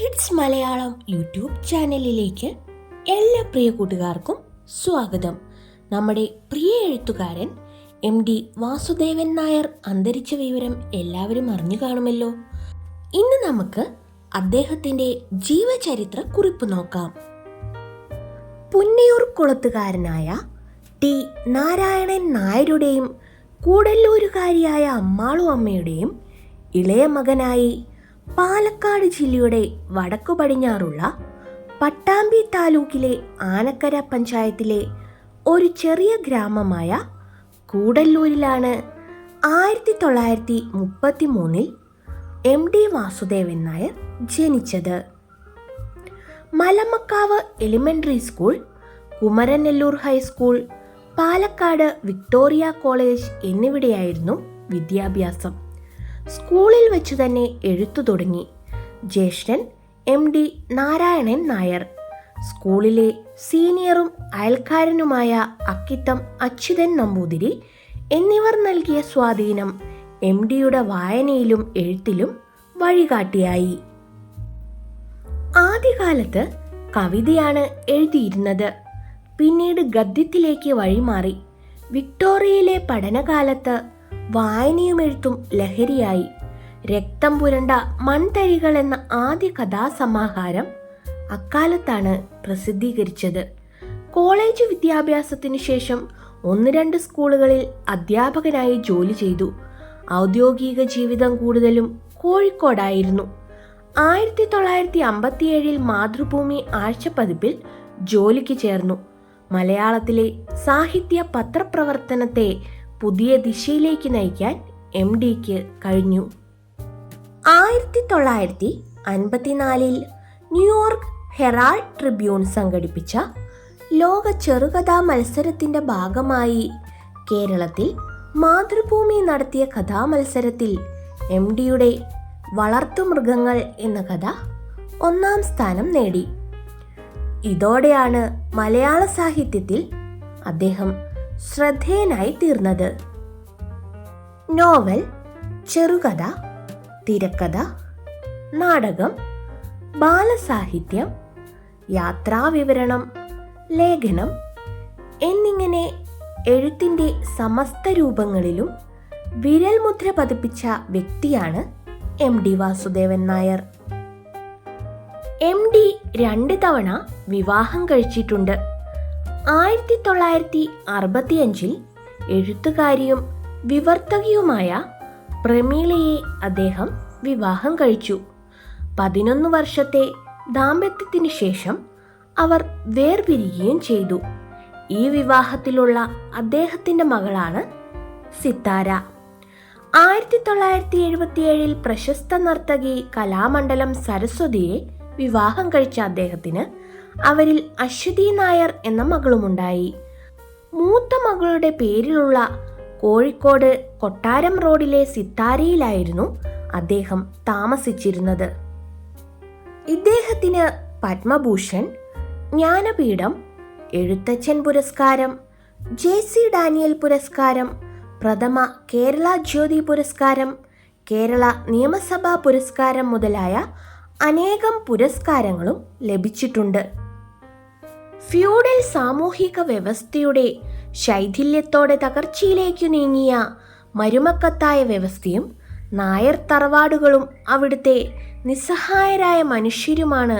Kids Malayalam YouTube ചാനലിലേക്ക് എല്ലാ പ്രിയ കൂട്ടുകാർക്കും സ്വാഗതം. നമ്മുടെ പ്രിയ എഴുത്തുകാരൻ എം ഡി വാസുദേവൻ നായർ അന്തരിച്ച വിവരം എല്ലാവരും അറിഞ്ഞു കാണുമല്ലോ. ഇന്ന് നമുക്ക് അദ്ദേഹത്തിന്റെ ജീവചരിത്ര കുറിപ്പ് നോക്കാം. പുന്നയൂർ കുളത്തുകാരനായ ടി നാരായണൻ നായരുടെയും കൂടല്ലൂരുകാരിയായ അമ്മാളു അമ്മയുടെയും ഇളയ മകനായി പാലക്കാട് ജില്ലയുടെ വടക്കു പടിഞ്ഞാറുള്ള പട്ടാമ്പി താലൂക്കിലെ ആനക്കര പഞ്ചായത്തിലെ ഒരു ചെറിയ ഗ്രാമമായ കൂടല്ലൂരിലാണ് ആയിരത്തി തൊള്ളായിരത്തി മുപ്പത്തി മൂന്നിൽ എം ഡി വാസുദേവൻ നായർ ജനിച്ചത്. Malamakkavu elementary school Kumaranellur high school Palakkad Victoria college എന്നിവിടെയായിരുന്നു വിദ്യാഭ്യാസം. സ്കൂളിൽ വെച്ച് തന്നെ എഴുത്തു തുടങ്ങി. ജ്യേഷ്ഠൻ എം ഡി നാരായണൻ നായർ. സ്കൂളിലെ സീനിയറും അയൽക്കാരനുമായ അക്കിത്തം അച്യുതൻ നമ്പൂതിരി എന്നിവർ നൽകിയ സ്വാധീനം എം ഡിയുടെ വായനയിലും എഴുത്തിലും വഴികാട്ടിയായി. ആദ്യകാലത്ത് കവിതയാണ് എഴുതിയിരുന്നത്. പിന്നീട് ഗദ്യത്തിലേക്ക് വഴിമാറി. വിക്ടോറിയയിലെ പഠനകാലത്ത് വായനയും എഴുത്തും ലഹരിയായി. രക്തം പുരണ്ട മൺതരികൾ എന്ന ആദ്യ കഥാസമാഹാരം അക്കാലത്താണ് പ്രസിദ്ധീകരിച്ചത്. കോളേജ് വിദ്യാഭ്യാസത്തിനു ശേഷം ഒന്ന് രണ്ട് സ്കൂളുകളിൽ അധ്യാപകനായി ജോലി ചെയ്തു. ഔദ്യോഗിക ജീവിതം കൂടുതലും കോഴിക്കോടായിരുന്നു. ആയിരത്തി തൊള്ളായിരത്തി അമ്പത്തിയേഴിൽ മാതൃഭൂമി ആഴ്ചപ്പതിപ്പിൽ ജോലിക്ക് ചേർന്നു. മലയാളത്തിലെ സാഹിത്യ പത്രപ്രവർത്തനത്തെ പുതിയ ദിശയിലേക്ക് നയിക്കാൻ എം ഡിക്ക് കഴിഞ്ഞു. ആയിരത്തി തൊള്ളായിരത്തി അൻപത്തിനാലിൽ ന്യൂയോർക്ക് ഹെറാൾഡ് ട്രിബ്യൂൺ സംഘടിപ്പിച്ച ലോക ചെറുകഥാ മത്സരത്തിന്റെ ഭാഗമായി കേരളത്തിൽ മാതൃഭൂമി നടത്തിയ കഥാമത്സരത്തിൽ എം ഡിയുടെ വളർത്തുമൃഗങ്ങൾ എന്ന കഥ ഒന്നാം സ്ഥാനം നേടി. ഇതോടെയാണ് മലയാള സാഹിത്യത്തിൽ അദ്ദേഹം ശ്രദ്ധേയനായി തീർന്നത് നോവൽ ചെറുകഥ തിരക്കഥ നാടകം ബാലസാഹിത്യം യാത്രാവിവരണം ലേഖനം എന്നിങ്ങനെ എഴുത്തിന്റെ സമസ്ത രൂപങ്ങളിലും വിരൽ മുദ്ര പതിപ്പിച്ച വ്യക്തിയാണ് M D Vasudevan Nair. M D രണ്ട് തവണ വിവാഹം കഴിച്ചിട്ടുണ്ട്. ആയിരത്തി തൊള്ളായിരത്തി അറുപത്തിയഞ്ചിൽ എഴുത്തുകാരിയും വിവർത്തകയുമായ പ്രമീളയെ അദ്ദേഹം വിവാഹം കഴിച്ചു. പതിനൊന്ന് വർഷത്തെ ദാമ്പത്യത്തിന് ശേഷം അവർ വേർപിരിയുകയും ചെയ്തു. ഈ വിവാഹത്തിലുള്ള അദ്ദേഹത്തിന്റെ മകളാണ് സിത്താര. ആയിരത്തി തൊള്ളായിരത്തി എഴുപത്തിയേഴിൽ പ്രശസ്ത നർത്തകി കലാമണ്ഡലം സരസ്വതിയെ വിവാഹം കഴിച്ച അദ്ദേഹത്തിന് അവരിൽ അശ്വതി നായർ എന്ന മകളുമുണ്ടായി. മൂത്ത മകളുടെ പേരിലുള്ള കോഴിക്കോട് കൊട്ടാരം റോഡിലെ സിത്താരയിലായിരുന്നു അദ്ദേഹം താമസിച്ചിരുന്നത്. ഇദ്ദേഹത്തിന് പത്മഭൂഷൺ ജ്ഞാനപീഠം എഴുത്തച്ഛൻ പുരസ്കാരം ജെ സി ഡാനിയൽ പുരസ്കാരം പ്രഥമ കേരള ജ്യോതി പുരസ്കാരം കേരള നിയമസഭാ പുരസ്കാരം മുതലായ അനേകം പുരസ്കാരങ്ങളും ലഭിച്ചിട്ടുണ്ട്. ഫ്യൂഡൽ സാമൂഹിക വ്യവസ്ഥയുടെ ശൈഥില്യത്തോടെ തകർച്ചയിലേക്കു നീങ്ങിയ മരുമക്കത്തായ വ്യവസ്ഥയും നായർ തറവാടുകളും അവിടുത്തെ നിസ്സഹായരായ മനുഷ്യരുമാണ്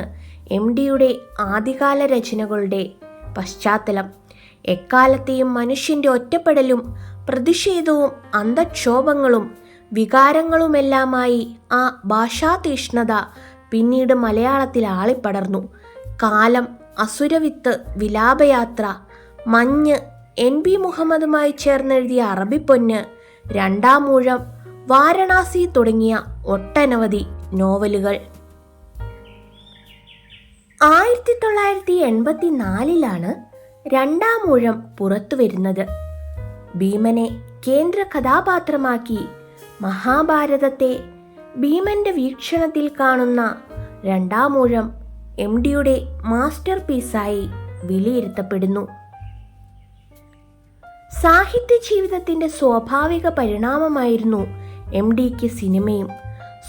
എം ഡിയുടെ ആദ്യകാല രചനകളുടെ പശ്ചാത്തലം. എക്കാലത്തെയും മനുഷ്യന്റെ ഒറ്റപ്പെടലും പ്രതിഷേധവും അന്തക്ഷോഭങ്ങളും വികാരങ്ങളുമെല്ലാമായി ആ ഭാഷാതീഷ്ണത പിന്നീട് മലയാളത്തിൽ ആളിപ്പടർന്നു. കാലം അസുരവിത്ത് വിലാപയാത്ര മഞ്ഞ് എൻ ബി മുഹമ്മദുമായി ചേർന്നെഴുതിയ അറബിപ്പൊന്ന് രണ്ടാം മൂഴം വാരണാസി തുടങ്ങിയ ഒട്ടനവധി നോവലുകൾ. ആയിരത്തി തൊള്ളായിരത്തി എൺപത്തി നാലിലാണ് രണ്ടാമൂഴം പുറത്തു വരുന്നത്. ഭീമനെ കേന്ദ്ര കഥാപാത്രമാക്കി മഹാഭാരതത്തെ ഭീമന്റെ വീക്ഷണത്തിൽ കാണുന്ന രണ്ടാമൂഴം എം ഡിയുടെ മാസ്റ്റർ പീസായി വിലയിരുത്തപ്പെടുന്നു. സാഹിത്യ ജീവിതത്തിന്റെ സ്വാഭാവിക പരിണാമമായിരുന്നു എം ഡിക്ക് സിനിമയും.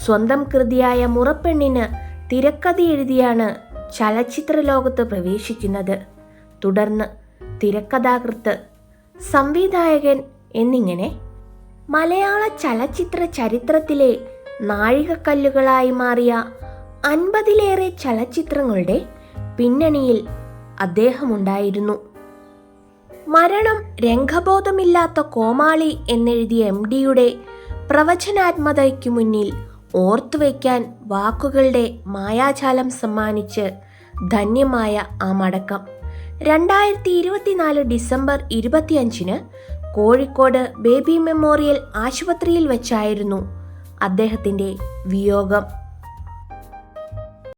സ്വന്തം കൃതിയായ മുറപ്പെണ്ണിന് തിരക്കഥ എഴുതിയാണ് ചലച്ചിത്ര ലോകത്ത് പ്രവേശിക്കുന്നത്. തുടർന്ന് തിരക്കഥാകൃത്ത് സംവിധായകൻ എന്നിങ്ങനെ മലയാള ചലച്ചിത്ര ചരിത്രത്തിലെ നാഴികക്കല്ലുകളായി മാറിയ അൻപതിലേറെ ചലച്ചിത്രങ്ങളുടെ പിന്നണിയിൽ അദ്ദേഹമുണ്ടായിരുന്നു. മരണം രംഗബോധമില്ലാത്ത കോമാളി എന്നെഴുതിയ എം ഡിയുടെ പ്രവചനാത്മതയ്ക്കു മുന്നിൽ ഓർത്തുവെക്കാൻ വാക്കുകളുടെ മായാജാലം സമ്മാനിച്ച് ധന്യമായ ആ മടക്കം. രണ്ടായിരത്തി ഇരുപത്തിനാല് ഡിസംബർ ഇരുപത്തിയഞ്ചിന് കോഴിക്കോട് ബേബി മെമ്മോറിയൽ ആശുപത്രിയിൽ വെച്ചായിരുന്നു അദ്ദേഹത്തിന്റെ വിയോഗം.